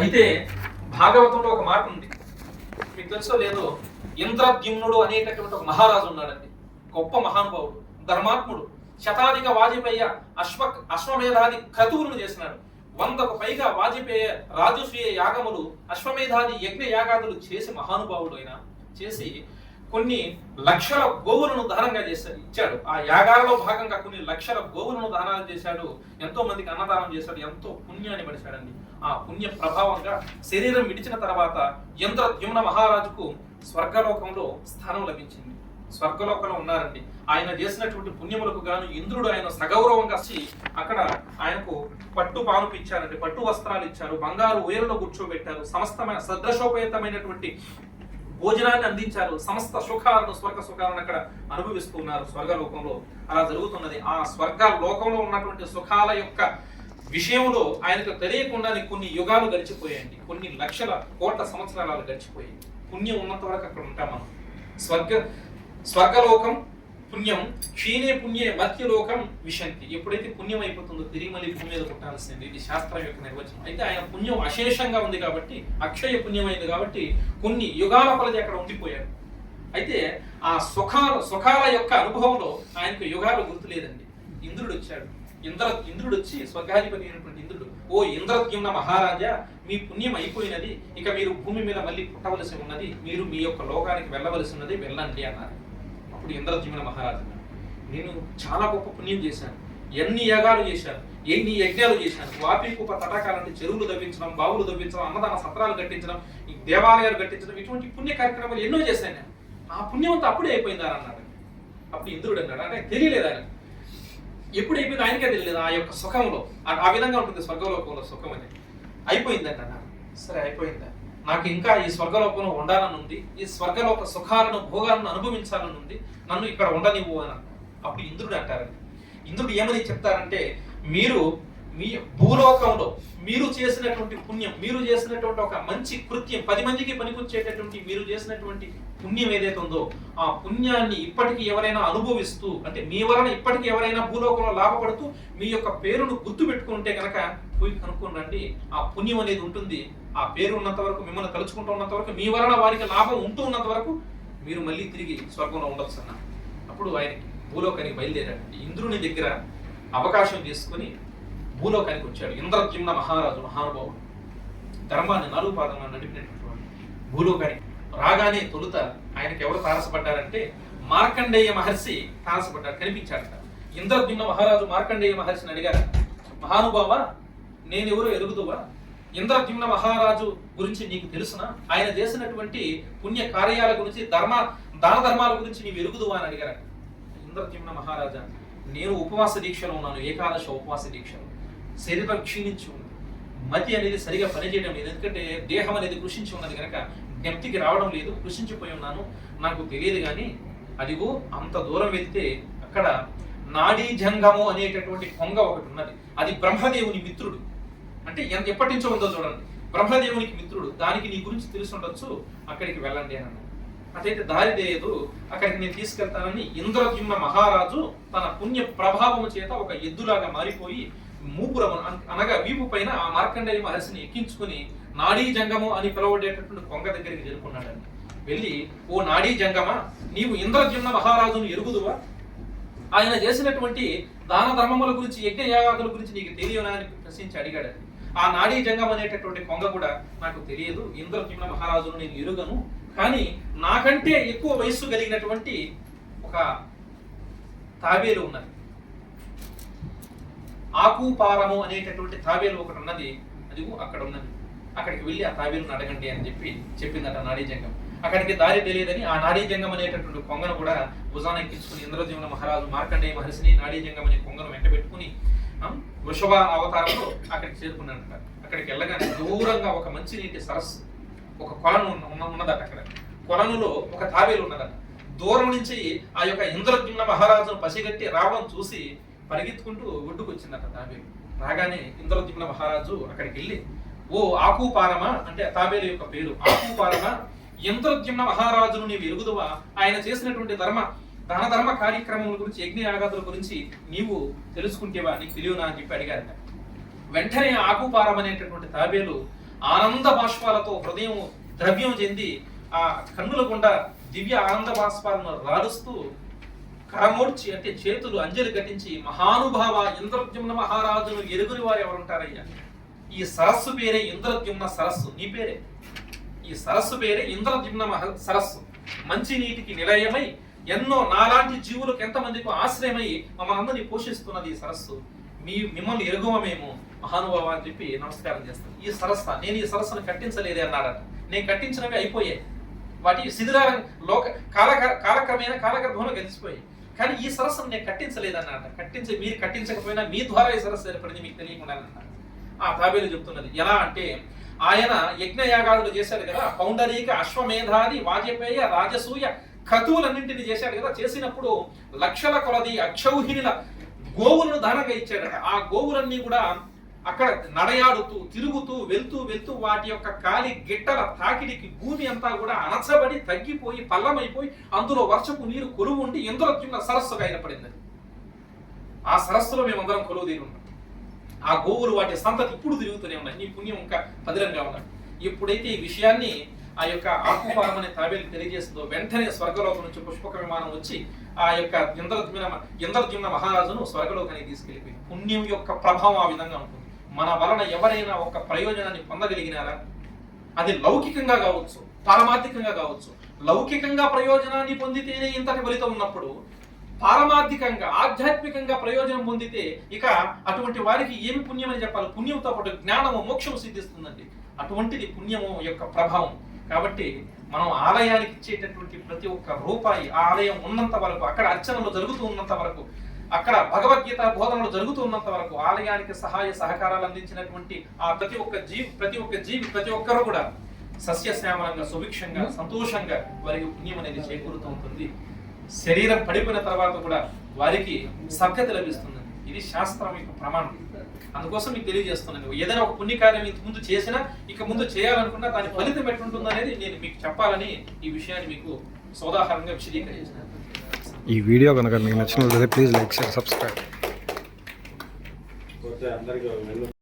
అయితే భాగవతంలో ఒక మాట ఉంది. మీకు తెలుసో లేదో? ఇంద్రద్యుమ్నుడు అనేటటువంటి ఒక మహారాజు ఉన్నాడండి. గొప్ప మహానుభావుడు ధర్మాత్ముడు శతాధిక వాజపేయ అశ్వ అశ్వమేధాది క్రతువులను చేసినాడు. వందకు పైగా వాజపేయ రాజస్వీయ యాగములు అశ్వమేధాది యజ్ఞ యాగాదులు చేసి మహానుభావుడు అయినా చేసి కొన్ని లక్షల గోవులను దానంగా చేశాడు. ఇచ్చాడు. ఆ యాగాలలో భాగంగా కొన్ని లక్షల గోవులను దానాలు చేశాడు. ఎంతో మందికి అన్నదానం చేశాడు. ఎంతో పుణ్యాన్ని పడిశాడండి ఆ పుణ్య ప్రభావంగా శరీరం విడిచిన తర్వాత యంత్రద్యుమ్న మహారాజుకు స్వర్గలోకంలో స్థానం లభించింది. స్వర్గలోకంలో ఉన్నారండి. ఆయన చేసినటువంటి పుణ్యములకు గాను ఇంద్రుడు ఆయన సగౌరవంగా వచ్చి అక్కడ ఆయనకు పట్టు పానుపు ఇచ్చారండి. పట్టు వస్త్రాలు ఇచ్చారు. బంగారు ఉయరలో కూర్చోబెట్టారు. సమస్తమైన సదృశోపేతమైనటువంటి భోజనాన్ని అందించారు. సమస్త సుఖాలను స్వర్గ సుఖాలను అక్కడ అనుభవిస్తున్నారు స్వర్గ స్వర్గలోకంలో. అలా జరుగుతున్నది. ఆ స్వర్గ లోకంలో ఉన్నటువంటి సుఖాల యొక్క విషయంలో ఆయనకు తెలియకుండానే కొన్ని యుగాలు గడిచిపోయాయండి. కొన్ని లక్షల కోట్ల సంవత్సరాలు గడిచిపోయాయి. పుణ్యం ఉన్నంత వరకు అక్కడ ఉంటాం మనం. స్వర్గ స్వర్గలోకం పుణ్యం క్షీణే పుణ్యే మత్యలోకం విశంతి. ఎప్పుడైతే పుణ్యం అయిపోతుందో తిరిగి మళ్ళీ భూమి మీద పుట్టాల్సింది ఇది శాస్త్రం యొక్క నిర్వచనం. అయితే ఆయన పుణ్యం అశేషంగా ఉంది కాబట్టి అక్షయ పుణ్యమైంది కాబట్టి కొన్ని యుగాల కొలది అక్కడ ఉండిపోయాడు. అయితే ఆ సుఖాల సుఖాల యొక్క అనుభవంలో ఆయనకు యుగాలు గుర్తులేదండి. ఇంద్రుడు వచ్చాడు. ఇంద్ర ఇంద్రుడు వచ్చి స్వర్గాధిపతి అయినటువంటి ఇంద్రుడు ఓ ఇంద్రద్యుమ్న మహారాజా మీ పుణ్యం అయిపోయినది. ఇక మీరు భూమి మీద మళ్ళీ పుట్టవలసి ఉన్నది. మీరు మీ యొక్క లోకానికి వెళ్ళవలసి ఉన్నది వెళ్ళండి అన్నారు. అప్పుడు ఇంద్రద్యుమ్న మహారాజు నేను చాలా గొప్ప పుణ్యం చేశాను. ఎన్ని యాగాలు చేశాను ఎన్ని యజ్ఞాలు చేశాను వాపి కుప్ప తటాకాలంటే చెరువులు దవ్వించడం బావులు దవ్వించడం అన్నదాన సత్రాలు కట్టించడం దేవాలయాలు కట్టించడం ఇటువంటి పుణ్య కార్యక్రమాలు ఎన్నో చేశాను నేను. ఆ పుణ్యం అంతా అప్పుడే అయిపోయిందా అన్నాడు. అప్పుడు ఇంద్రుడు అన్నాడు అంటే తెలియలేదు ఆయన ఎప్పుడు అయిపోయింది ఆయనకే తెలియలేదు ఆ యొక్క సుఖంలో. ఆ- విధంగా ఉంటుంది స్వర్గలోకంలో సుఖం అని. అయిపోయిందంట అన్నాడు సరే అయిపోయిందా. నాకు ఇంకా ఈ స్వర్గలోకంలో ఉండాలని ఉంది ఈ స్వర్గలోక సుఖాలను భోగాలను అనుభవించాలని ఉంది నన్ను ఇక్కడ ఉండనివ్వు అని అప్పుడు ఇంద్రుడు అంటారండి ఇంద్రుడు ఏమని చెప్తారంటే మీరు మీ భూలోకంలో మీరు చేసినటువంటి పుణ్యం మీరు చేసినటువంటి ఒక మంచి కృత్యం పది మందికి పనికొచ్చేటటువంటి మీరు చేసినటువంటి పుణ్యం ఏదైతే ఉందో ఆ పుణ్యాన్ని ఇప్పటికీ ఎవరైనా అనుభవిస్తూ అంటే మీ వలన ఇప్పటికీ ఎవరైనా భూలోకంలో లాభపడుతూ మీ యొక్క పేరును గుర్తు పెట్టుకుంటే కనుక పోయి కనుక్కోండి ఆ పుణ్యం అనేది ఉంటుంది. ఆ పేరు ఉన్నంత వరకు మిమ్మల్ని తలుచుకుంటూ ఉన్నంత వరకు మీ వలన వారికి లాభం ఉంటూ ఉన్నంత వరకు మీరు మళ్ళీ తిరిగి స్వర్గంలో ఉండొచ్చు అన్న. అప్పుడు ఆయనకి భూలోకానికి బయలుదేరాడు ఇంద్రుని దగ్గర అవకాశం తీసుకుని భూలోకానికి వచ్చాడు. ఇంద్రజిమ్న మహారాజు మహానుభావుడు. ధర్మాన్ని నాలుగు పాదంలో నడిపినటువంటి వాడు భూలోకానికి రాగానే తొలుత ఆయనకి ఎవరు తారసపడ్డారంటే మార్కండేయ మహర్షి తారసపడ్డాడు కనిపించాడట. ఇంద్రద్యుమ్న మహారాజు మార్కండేయ మహర్షిని అడిగారు మహానుభావ నేనెవరో ఎరుగుదువా ఇంద్రద్యుమ్న మహారాజు గురించి నీకు తెలుసునా? ఆయన చేసినటువంటి పుణ్య కార్యాల గురించి ధర్మ దాన ధర్మాల గురించి నీవు ఎరుగుదువా అని అడిగారు. ఇంద్రద్యుమ్న మహారాజా నేను ఉపవాస దీక్షలో ఉన్నాను ఏకాదశ ఉపవాస దీక్షలో. శరీరం క్షీణించి ఉంది. మతి అనేది సరిగా పనిచేయడం లేదు. ఎందుకంటే దేహం అనేది కృషించి ఉన్నది కనుక జ్ఞప్తికి రావడం లేదు. కృషించిపోయి ఉన్నాను. నాకు తెలియదు కానీ అదిగో అంత దూరం వెళ్తే అక్కడ నాడీ జంగము అనేటటువంటి కొంగ ఒకటి ఉన్నది. అది బ్రహ్మదేవుని మిత్రుడు. అంటే ఎప్పటి నుంచో ఉందో చూడండి. బ్రహ్మదేవునికి మిత్రుడు. దానికి నీ గురించి తెలిసి ఉండొచ్చు అక్కడికి వెళ్ళండి అని అదైతే దారి లేదు. అక్కడికి నేను తీసుకెళ్తానని ఇంద్రద్యుమ్న మహారాజు తన పుణ్య ప్రభావము చేత ఒక ఎద్దులాగా మారిపోయి మూపురము అనగా వీపు పైన ఆ మార్కండేయ మహర్షిని ఎక్కించుకుని నాడీ జంగము అని పిలువబడేటటువంటి కొంగ దగ్గరికి చేరుకున్నాడండి వెళ్ళి ఓ నాడీ జంగమ నీవు ఇంద్రద్యుమ్న మహారాజును ఎరుగుదువా? ఆయన చేసినటువంటి దాన ధర్మముల గురించి యజ్ఞ యాగాదుల గురించి నీకు తెలియనా? అని ప్రశ్నించి అడిగాడు ఆ నాడీ జంగం అనేటటువంటి కొంగ కూడా నాకు తెలియదు. ఇంద్రద్యుమ్న మహారాజును నేను ఎరుగను. కానీ నాకంటే ఎక్కువ వయస్సు కలిగినటువంటి ఒక తాబేలు ఉన్నది. ఆకుపారము అనేటటువంటి తాబేలు ఒకటి ఉన్నది. అదిగో అక్కడ ఉన్నది. అక్కడికి వెళ్ళి ఆ తాబేలును అడగండి అని చెప్పి చెప్పిందట నాడీ జంగం. అక్కడికి దారి తెలియదని ఆ నాడీ జంగం అనేటటువంటి కొంగను కూడా భుజాన ఎక్కించుకుని ఇంద్రజీవన మహారాజు మార్కండేయ మహర్షిని నాడీ జంగం అనే కొంగను వెంట పెట్టుకుని వృషభ అవతారంలో అక్కడికి చేరుకున్నాడట. అక్కడికి వెళ్ళగానే దూరంగా ఒక మంచినీటి సరస్సు ఒక కొలను ఉన్నదట అక్కడ. కొలనులో ఒక తాబేలు ఉన్నదట. దూరం నుంచి ఆ యొక్క ఇంద్రద్యుమ్న మహారాజును పసిగట్టి రావడం చూసి పరిగెత్తుకుంటూ ఒడ్డుకు వచ్చిందట తాబేలు. రాగానే ఇంద్రద్యుమ్న మహారాజు అక్కడికి వెళ్ళి ఓ ఆకుపారమా? అంటే తాబేలు యొక్క పేరు. ఆకుపారమా? ఇంద్రద్యుమ్న మహారాజును నీవు ఎరుగుదువా? ఆయన చేసినటువంటి ధర్మ దాన ధర్మ గురించి యజ్ఞ యాగాదుల గురించి నీవు తెలుసుకుంటేవా నీకు తెలియనా అని చెప్పి అడిగారట. వెంటనే ఆకుపారం అనేటటువంటి తాబేలు ఆనంద బాష్పాలతో హృదయం ద్రవ్యం చెంది ఆ కన్నుల గుండా దివ్య ఆనంద బాష్పాలను రాలుస్తూ కరమోడ్చి అంటే చేతులు అంజలి ఘటించి మహానుభావ ఇంద్రద్యుమ్న మహారాజును ఎరుగుని వారు ఎవరుంటారయ్యా? ఈ సరస్సు పేరే ఇంద్రద్యుమ్న సరస్సు. నీ పేరే? ఈ సరస్సు పేరే ఇంద్రద్యుమ్న మహ సరస్సు. మంచి నీటికి నిలయమై ఎన్నో నాలాంటి జీవులకు ఎంతమందికి ఆశ్రయమై మమ్మల్ని అందరినీ పోషిస్తున్నది ఈ సరస్సు. మీ మిమ్మల్ని ఎరుగుమ మేము? మహానుభావ అని చెప్పి నమస్కారం చేస్తాను ఈ సరస్సు నేను ఈ సరస్సును కట్టించలేదే అన్నాడట నేను కట్టించినవి అయిపోయాయి. వాటి శిథిరాల లోక కాల కాలక్రమేణ కాలగర్భంలో గెలిచిపోయాయి కానీ ఈ సరస్సును నేను కట్టించలేదన్నమాట కట్టించి మీరు కట్టించకపోయినా మీ ద్వారా ఈ సరస్సు ఏర్పడింది మీకు తెలియకుండా అన్నారు ఆ తాబేలు చెప్తున్నది ఎలా అంటే ఆయన యజ్ఞయాగాదులు చేశారు కదా పౌండరీక అశ్వమేధాది వాజపేయ రాజసూయ క్రతువులన్నింటినీ చేశాడు కదా చేసినప్పుడు లక్షల కొలది అక్షౌహిణుల గోవులను దానంగా ఇచ్చాడట. ఆ గోవులన్నీ కూడా అక్కడ నడయాడుతూ తిరుగుతూ వెళ్తూ వెళ్తూ వాటి యొక్క కాలి గిట్టల తాకిడికి భూమి అంతా కూడా అణచబడి తగ్గిపోయి పల్లమైపోయి అందులో వర్షపు నీరు కొలువు ఉండి ఇంద్రద్యుమ్న సరస్సుగా ఏర్పడింది. ఆ సరస్సులో మేమందరం కొలువు తీరు ఉన్నాం. ఆ గోవులు వాటి సంతతి ఇప్పుడు తిరుగుతూనే ఉన్నాయి. నీ పుణ్యం ఇంకా పదిలంగా ఉన్నది. ఎప్పుడైతే ఈ విషయాన్ని ఆ యొక్క ఆకుపారం అనే తాబేలు తెలియజేస్తుందో వెంటనే స్వర్గలోకం నుంచి పుష్పక విమానం వచ్చి ఆ యొక్క ఇంద్రద్యుమ్న ఇంద్రద్యుమ్న మహారాజును స్వర్గలోకానికి తీసుకెళ్ళిపోయి పుణ్యం యొక్క ప్రభావం ఆ విధంగా ఉంటుంది. మన వలన ఎవరైనా ఒక ప్రయోజనాన్ని పొందగలిగినారా? అది లౌకికంగా కావచ్చు పారమార్థికంగా కావచ్చు. లౌకికంగా ప్రయోజనాన్ని పొందితేనే ఇంతటి ఫలితం ఉన్నప్పుడు పారమార్థికంగా ఆధ్యాత్మికంగా ప్రయోజనం పొందితే ఇక అటువంటి వారికి ఏమి పుణ్యం అని చెప్పాలి? పుణ్యంతో పాటు జ్ఞానము మోక్షము సిద్ధిస్తుందండి. అటువంటిది పుణ్యము యొక్క ప్రభావం. కాబట్టి మనం ఆలయానికి ఇచ్చేటటువంటి ప్రతి ఒక్క రూపాయి ఆ ఆలయం ఉన్నంత వరకు అక్కడ అర్చనలు జరుగుతూ ఉన్నంత వరకు అక్కడ భగవద్గీత బోధనలు జరుగుతూ ఉన్నంత వరకు ఆలయానికి సహాయ సహకారాలు అందించినటువంటి ఆ ప్రతి ఒక్క జీవి ప్రతి ఒక్క జీవి ప్రతి ఒక్కరు కూడా సస్యశ్యామలంగా సుభిక్షంగా సంతోషంగా వారికి పుణ్యం అనేది చేకూరుతూ ఉంటుంది. శరీరం పడిపోయిన తర్వాత కూడా వారికి సభ్యత లభిస్తుంది. ఇది శాస్త్రం యొక్క ప్రమాణం. అందుకోసం మీకు తెలియజేస్తున్నాను. ఏదైనా ఒక పుణ్యకార్యం ఇంత ముందు చేసినా ఇక ముందు చేయాలనుకున్నా దాని ఫలితం ఎట్లుంటుంది అనేది నేను మీకు చెప్పాలని ఈ విషయాన్ని మీకు సోదాహరంగా విశదీకరించాను. ఈ వీడియో కనుక మీకు నచ్చినట్లయితే ప్లీజ్ లైక్ షేర్ సబ్స్క్రైబ్. పోతే అందరికీ వెళ్ళు